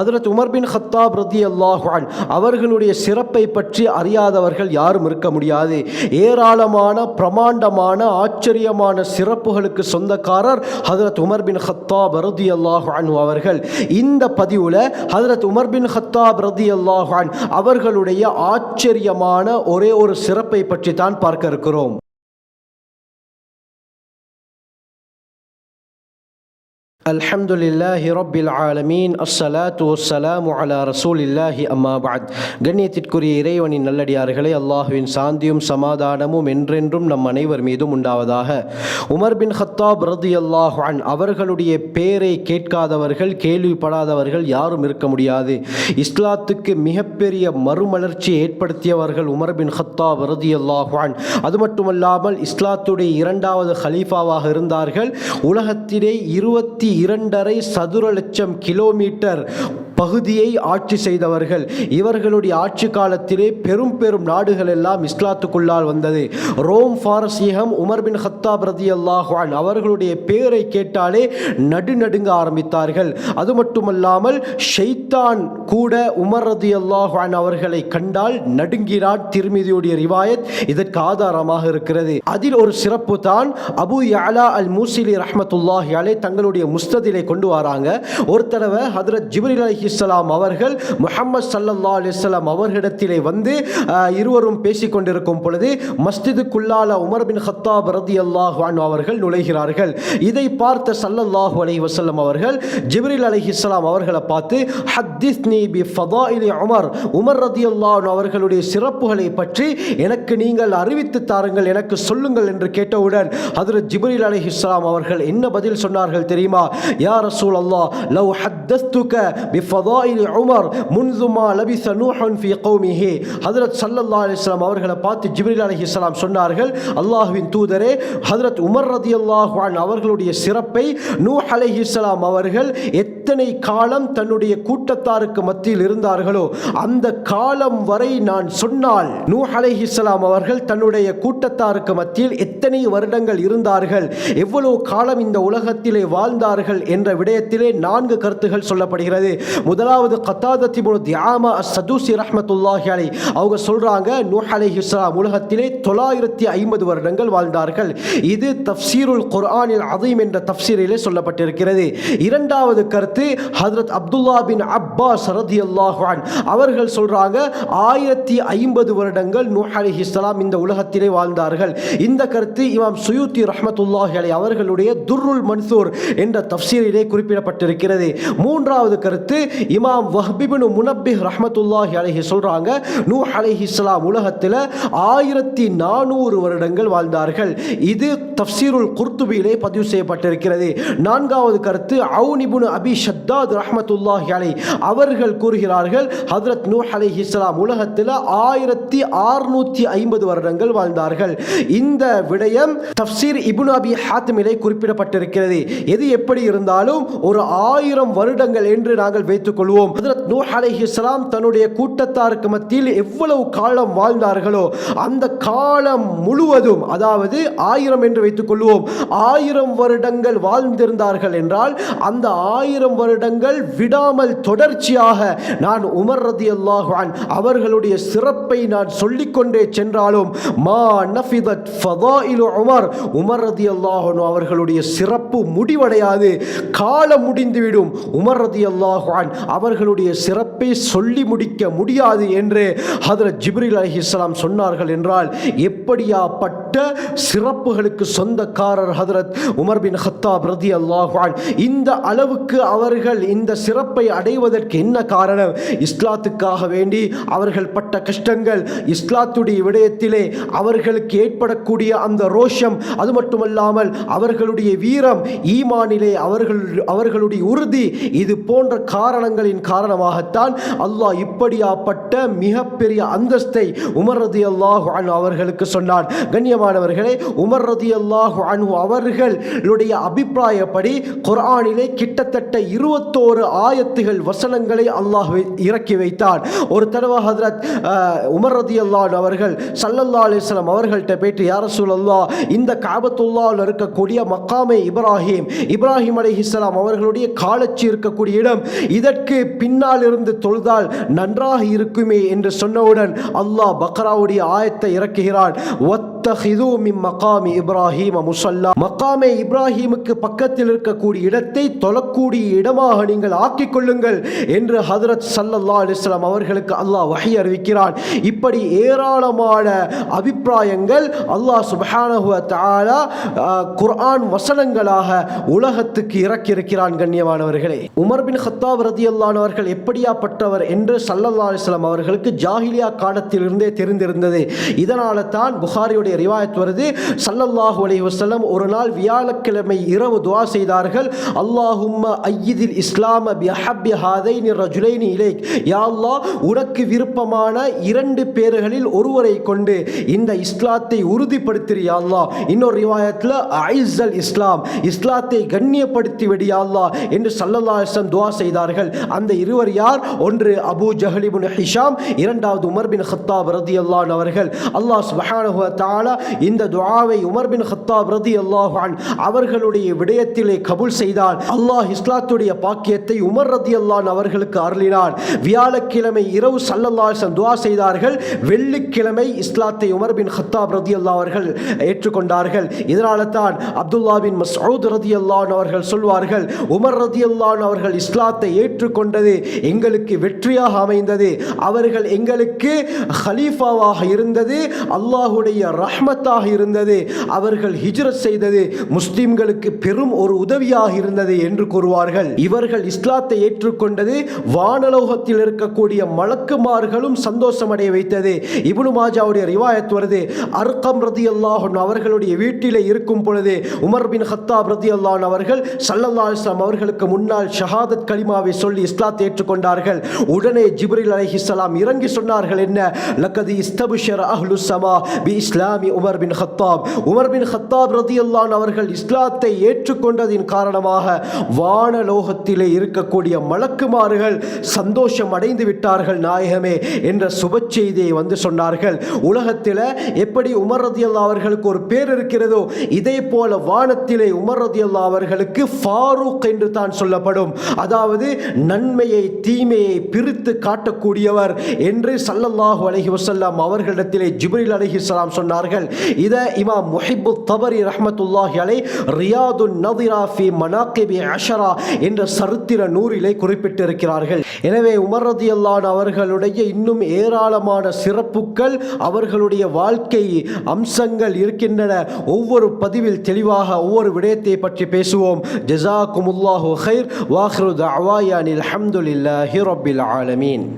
ஹதரத் Umar பின் ஹத்தாப் ரதி அல்லாஹான் அவர்களுடைய சிறப்பை பற்றி அறியாதவர்கள் யாரும் இருக்க முடியாது. ஏராளமான பிரமாண்டமான ஆச்சரியமான சிறப்புகளுக்கு சொந்தக்காரர் ஹதரத் உமர் பின் ஹத்தாப் ரதி அல்லாஹான் அவர்கள். இந்த பதிவில் ஹதரத் உமர் பின் ஹத்தாப் ரதி அல்லாஹான் அவர்களுடைய ஆச்சரியமான ஒரே ஒரு சிறப்பை பற்றி தான் பார்க்க இருக்கிறோம். الحمد لله رب العالمين الصلاة والسلام على رسول الله أما بعد கண்ணியத்திற்குரிய இறைவனின் நல்லடியார்களே அல்லாஹுவின் சாந்தியும் சமாதானமும் என்றென்றும் நம் அனைவர் மீதும் உண்டாவதாக உமர் பின் ஹத்தாப் ரதி அல்லாஹான் அவர்களுடைய பேரை கேட்காதவர்கள் கேள்விப்படாதவர்கள் யாரும் இருக்க முடியாது இஸ்லாத்துக்கு மிகப்பெரிய மறுமலர்ச்சி ஏற்படுத்தியவர்கள் உமர் பின் ஹத்தாப் ரதி அல்லாஹான் அது மட்டுமல்லாமல் இஸ்லாத்துடைய இரண்டாவது ஹலீஃபாவாக இருந்தார்கள் உலகத்திலே இருபத்தி இரண்டரை சதுர லட்சம் கிலோமீட்டர் பகுதியை ஆட்சி செய்தவர்கள். இவர்களுடைய ஆட்சி காலத்திலே பெரும் பெரும் நாடுகள் எல்லாம் இஸ்லாத்துக்குள்ளால் வந்தது. ரோம் பாரசீகம் உமர் பின் ஹத்தாப் ரதி அல்லாஹான் அவர்களுடைய பேரை கேட்டாலே நடுநடுங்க ஆரம்பித்தார்கள். அது மட்டுமல்லாமல் ஷெய்தான் கூட உமர் ரதி அல்லாஹான் அவர்களை கண்டால் நடுங்கிறார் திருமதியுடைய ரிவாயத். இதற்கு ஆதாரமாக இருக்கிறது. அதில் ஒரு சிறப்பு தான் அபு யாலா அல் மூசிலி ரஹமத்துல்லாஹி அலே தங்களுடைய முஸ்ததிலை கொண்டு வராங்க. ஒரு தடவை ஹதரத் ஜிப்ரில் அலி இஸ்லாம் அவர்கள் முஹம்மது சல்லா அலிஸ்லாம் அவர்களிடத்திலே வந்து இருவரும் பேசிக் கொண்டிருக்கும் பொழுது மஸ்ஜிதுக்குள்ளால உமர் பின் ஹத்தாப் ரதி அல்லாஹான் அவர்கள் நுழைகிறார்கள். இதை பார்த்த சல்லல்லாஹு அலி வசல்லம் அவர்கள் ஜிப்ரில் அலி இஸ்லாம் அவர்களை பார்த்து ஹத்திஸ் நீ பி இலி உமர். உமர் ரதி அவர்களுடைய சிறப்புகளை பற்றி எனக்கு நீங்கள் அறிவித்து தாருங்கள் எனக்கு சொல்லுங்கள் என்று கேட்டவுடன் ஹதரத் ஜிப்ரில் அலி இஸ்லாம் அவர்கள் என்ன பதில் சொன்னார்கள் தெரியுமா? யா ரசூல் அல்லாஹ் லவ் ஹத்தஸ்துக பி ஃபதாயில் உமர் முன்சுமா லபிச நூஹன் ஃபி கௌமிஹி ஹதரத் சல்லல்லா அலைஹி அவர்களை பார்த்து ஜிப்ரில் அலி இஸ்லாம் சொன்னார்கள் அல்லாஹுவின் தூதரே ஹதரத் உமர் ரதியல்லாஹு அன்ஹு அவர்களுடைய சிறப்பை நூஹ் அலைஹிஸ்ஸலாம் அவர்கள் எத் எத்தனை காலம் தன்னுடைய கூட்டத்தாருக்கு மத்தியில் இருந்தார்களோ அந்த காலம் வரை நான் சொன்னால் நூ அலைஹிஸ்லாம் அவர்கள் தன்னுடைய கூட்டத்தாருக்கு மத்தியில் எத்தனை வருடங்கள் இருந்தார்கள் எவ்வளவு காலம் இந்த உலகத்திலே வாழ்ந்தார்கள் என்ற விடயத்திலே நான்கு கருத்துகள் சொல்லப்படுகிறது. முதலாவது கத்தாதத்தி தியாமா சதுசி அலை. அவங்க சொல்றாங்க நூ அலைஹிஸ்லாம் உலகத்திலே தொள்ளாயிரத்தி ஐம்பது வருடங்கள் வாழ்ந்தார்கள். இது தப்சீருல் குர்ஆனில் அதீம் என்ற தப்சீரிலே சொல்லப்பட்டிருக்கிறது. இரண்டாவது கருத்து ஹஜரத் அப்துல்லா பின் அப்பாஸ் ரதியல்லாஹு அல்லாஹான் அவர்கள் சொல்கிறாங்க ஆயிரத்தி ஐம்பது வருடங்கள் நூஹ் இஸ்லாம் இந்த உலகத்திலே வாழ்ந்தார்கள். இந்த கருத்து இமாம் சுயூத்தி ரஹமத்துல்லாஹி அலி அவர்களுடைய துர்ருல் மன்சூர் என்ற தப்சீரிலே குறிப்பிடப்பட்டிருக்கிறது. மூன்றாவது கருத்து இமாம் வஹ்பிபின் முனப்பி ரஹமத்துல்லாஹி அலஹி சொல்கிறாங்க நூஹ் அலைஹிஸ்ஸலாம் உலகத்தில் ஆயிரத்தி நானூறு வருடங்கள் வாழ்ந்தார்கள். இது தஃப்சீருல் குர்துபியிலே பதிவு செய்யப்பட்டிருக்கிறது. நான்காவது கருத்து அவுனிபுன் அபி ஷத்தாத் ரஹமத்துல்லாஹி அலை அவர்கள் கூறுகிறார்கள் ஹதரத் அலை ஹிஸ்லாம் உலகத்தில் ஆயிரத்தி ஆறுநூற்றி ஐம்பது வருடங்கள் வாழ்ந்தார்கள். இந்த விடயம் தஃப்சீர் இபுன் அபி ஹாத்திமிலே குறிப்பிடப்பட்டிருக்கிறது. எது எப்படி இருந்தாலும் ஒரு ஆயிரம் வருடங்கள் என்று நாங்கள் வைத்துக் கொள்வோம். ஹதரத் நூ அலை இஸ்லாம் தன்னுடைய கூட்டத்தாருக்கு மத்தியில் எவ்வளவு காலம் வாழ்ந்தார்களோ அந்த காலம் முழுவதும் அதாவது ஆயிரம் என்று வைத்துக் கொள்வோம் ஆயிரம் வருடங்கள் வாழ்ந்திருந்தார்கள் என்றால் அந்த ஆயிரம் வருடங்கள் விடாமல் தொடர்ச்சியாக நான் உமர் ரதி அல்லாஹான் அவர்களுடைய சிறப்பை நான் சொல்லிக்கொண்டே சென்றாலும் மா நஃபிதத் ஃபதாயிலு உமர் உமர் ரதி அல்லாஹனு அவர்களுடைய சிறப்பு முடிவடையாது. காலம் முடிந்துவிடும். உமர் ரதி அல்லாஹான் அவர்களுடைய சிறப்பை சொல்லி முடிக்க முடியாது என்று ஹதரத் ஜிப்ரில் அலி இஸ்லாம் சொன்னார்கள் என்றால் எப்படியாப்பட்ட சிறப்புகளுக்கு சொந்தக்காரர் ஹதரத் உமர் பின் ஹத்தாப் ரதி அல்லாஹான் இந்த அளவுக்கு அவர்கள் இந்த சிறப்பை அடைவதற்கு என்ன காரணம்? இஸ்லாத்துக்காக வேண்டி அவர்கள் பட்ட கஷ்டங்கள் இஸ்லாத்துடைய விடயத்திலே அவர்களுக்கு ஏற்படக்கூடிய அந்த ரோஷம் அது மட்டுமல்லாமல் அவர்களுடைய வீரம் ஈமானிலே அவர்கள் அவர்களுடைய உறுதி இது போன்ற காரணங்களின் காரணமாகத்தான் அல்லாஹ் இப்படியாப்பட்ட மிகப்பெரிய அந்தஸ்தை உமர் ரதி அல்லாஹ் அவர்களுக்கு சொன்னான். கண்ணியமானவர்களே உமர் ரதி அல்லாஹு அன்ஹு அவர்களுடைய அபிப்பிராயப்படி குர்ஆனிலே கிட்டத்தட்ட இருபத்தோரு ஆயத்துகள் வசனங்களை அல்லாஹ் இறக்கி வைத்தார். ஒரு தடவை ஹதரத் உமர் ரதி அல்லான் அவர்கள் சல்லல்லா அலிஸ்லாம் அவர்கள்ட்ட போயிட்டு யார சூழல்லா இந்த காபத்துல்லாவில் இருக்கக்கூடிய மக்காமே இப்ராஹிம் இப்ராஹிம் அலைஹிஸ்ஸலாம் அவர்களுடைய காலச்சி இருக்கக்கூடிய இடம் இதற்கு பின்னால் இருந்து தொழுதால் நன்றாக இருக்குமே என்று சொன்னவுடன் அல்லாஹ் பக்ராவுடைய ஆயத்தை இறக்குகிறான். ஒத்தஹிது மகாமி இப்ராஹிம் முசல்லா மக்காமே இப்ராஹிமுக்கு பக்கத்தில் இருக்கக்கூடிய இடத்தை தொழக்கூடிய இடமாக நீங்கள் ஆக்கிக் கொள்ளுங்கள் என்று ஹதரத் சல்லல்லா அலிஸ்லாம் அவர்களுக்கு அல்லாஹ் வகை அறிவிக்கிறான். இப்படி ஏராளமான அபிப்பிராயங்கள் அல்லாஹ் சுப்ஹானஹு குர்ஆன் வசனங்களாக உலகத்துக்கு இறக்கியிருக்கிறான் கண்ணியமானவர்களே. உமர் பின் ஹத்தாப் ரதியல்லான் அவர்கள் எப்படியாப்பட்டவர் என்று சல்லல்லா அலிஸ்லாம் அவர்களுக்கு ஜாஹிலியா காலத்திலிருந்தே தெரிந்திருந்தது. இதனால தான் புகாரியுடைய ரிவாயத் வருது. சல்லல்லாஹு அலி வஸல்லம் ஒரு நாள் வியாழக்கிழமை இரவு துவா செய்தார்கள். அல்லாஹும்ம ஐயதில் இஸ்லாம ரஜுலைனி உனக்கு விருப்பமான இரண்டு பேர்களில் ஒருவரை கொண்டு இந்த இஸ்லாத்தை உறுதிப்படுத்தியா இன்னொரு ரிவாயத்தில் ஐசல் இஸ்லாம். இஸ்லாத்தை கண்ணியப்படுத்தி விடியா என்று சல்லல்லாஹம் துவா செய்தார்கள். அந்த இருவர் யார்? ஒன்று அபூ ஜஹலிபுன் ஹிஷாம். இரண்டாவது உமர் பின் ஹத்தாப் ரதி அல்லான் அவர்கள். அல்லாஹ் சுப்ஹானஹு தாலா இந்த துவாவை உமர் பின் ஹத்தாப் ரதி அல்லாஹான் அவர்களுடைய விடயத்திலே கபூல் செய்தான் அல்லாஹ் இஸ்லாத்துடைய பாக்கியத்தை உமர் ரதி அல்லான் அவர்களுக்கு அருளினான் வியாழக்கிழமை இரவு சல்லல்லாஹம் துவா செய்தார்கள். வெள்ளிக்கிழமை இஸ்லாத்தை உமர் பின் ஹத்தாப் ரதி அல்லா அவர்கள் ஏற்றுக்கொண்டார்கள். இதனால தான் அப்துல்லா பின் மசூத் ரதி அல்லான் அவர்கள் சொல்வார்கள் உமர் ரதி அல்லான் அவர்கள் இஸ்லாத்தை ஏற்றுக்கொண்டது எங்களுக்கு வெற்றியாக அமைந்தது. அவர்கள் எங்களுக்கு ஹலீஃபாவாக இருந்தது. அல்லாஹுடைய ரஹ்மத்தாக இருந்தது. அவர்கள் ஹிஜ்ரத் செய்தது. முஸ்லிம்களுக்கு பெரும் ஒரு உதவியாக இருந்தது என்று கூறுவார்கள். இவர்கள் இஸ்லாத்தை ஏற்றுக்கொண்டது வானலோகத்தில் இருக்கக்கூடிய மலக்குமார்களும் சந்தோஷமடைய வைத்தது. இபுனு மாஜாவுடைய ரிவாயத் வருது. அர்கம் ரதி அல்லாஹன் அவர்களுடைய வீட்டிலே இருக்கும் பொழுது உமர் பின் ஹத்தாப் ரதி அல்லான் அவர்கள் சல்லல்லா அவர்களுக்கு முன்னால் ஷஹாதத் கலிமாவை சொல்லி இஸ்லாத்தை ஏற்றுக்கொண்டார்கள். உடனே ஜிப்ரில் அலைஹிஸ்ஸலாம் இறங்கி சொன்னார்கள் என்ன? லக்கதி இஸ்தபுஷர் அஹ்லு சமா பி இஸ்லாம் உமர் பின் ஹத்தாப். உமர் பின் ஹத்தாப் ரதி அல்லான் அவர்கள் இஸ்லாத்தை ஏற்றுக்கொண்டதின் காரணமாக வானலோகத்திலே இருக்கக்கூடிய மலக்குமார்கள் சந்தோஷம் அடைந்து விட்டார்கள். நாயகமே என்ற சுப செய்தியை வந்து சொன்னார்கள். உலகத்தில் எப்படி உமர் ரதியல்லா அவர்களுக்கு ஒரு பேர் இருக்கிறதோ இதே போல வானத்திலே உமர் ரதியல்லா அவர்களுக்கு ஃபாரூக் என்று தான் சொல்லப்படும். அதாவது நன்மையை தீமையை பிரித்து காட்டக்கூடியவர் என்று சல்லல்லாஹு அலஹி வசல்லாம் அவர்களிடத்திலே ஜிப்ரில் அலஹி சொன்னார்கள். இதை இமாம் முஹிபு தபரி ரஹமத்துல்லாஹி அலை ரியாது நதிரா ஃபி மனாக்கிபி அஷரா என்ற சரித்திர நூறிலே குறிப்பிட்டிருக்கிறார்கள். எனவே உமர் ரதியல்லான் அவர்களுடைய இன்னும் ஏராளமான சிறப்புகள் அவர்களுடைய வாழ்க்கை அம்சங்கள் இருக்கின்றன. ஒவ்வொரு பதிவில் தெளிவாக ஒவ்வொரு விடயத்தை பற்றி பேசுவோம். ஜஸாக்குமுல்லாஹு ஹைர் வாஹ்ரு தஅவாயானில் அல்ஹம்துலில்லாஹி ரப்பில் ஆலமீன்.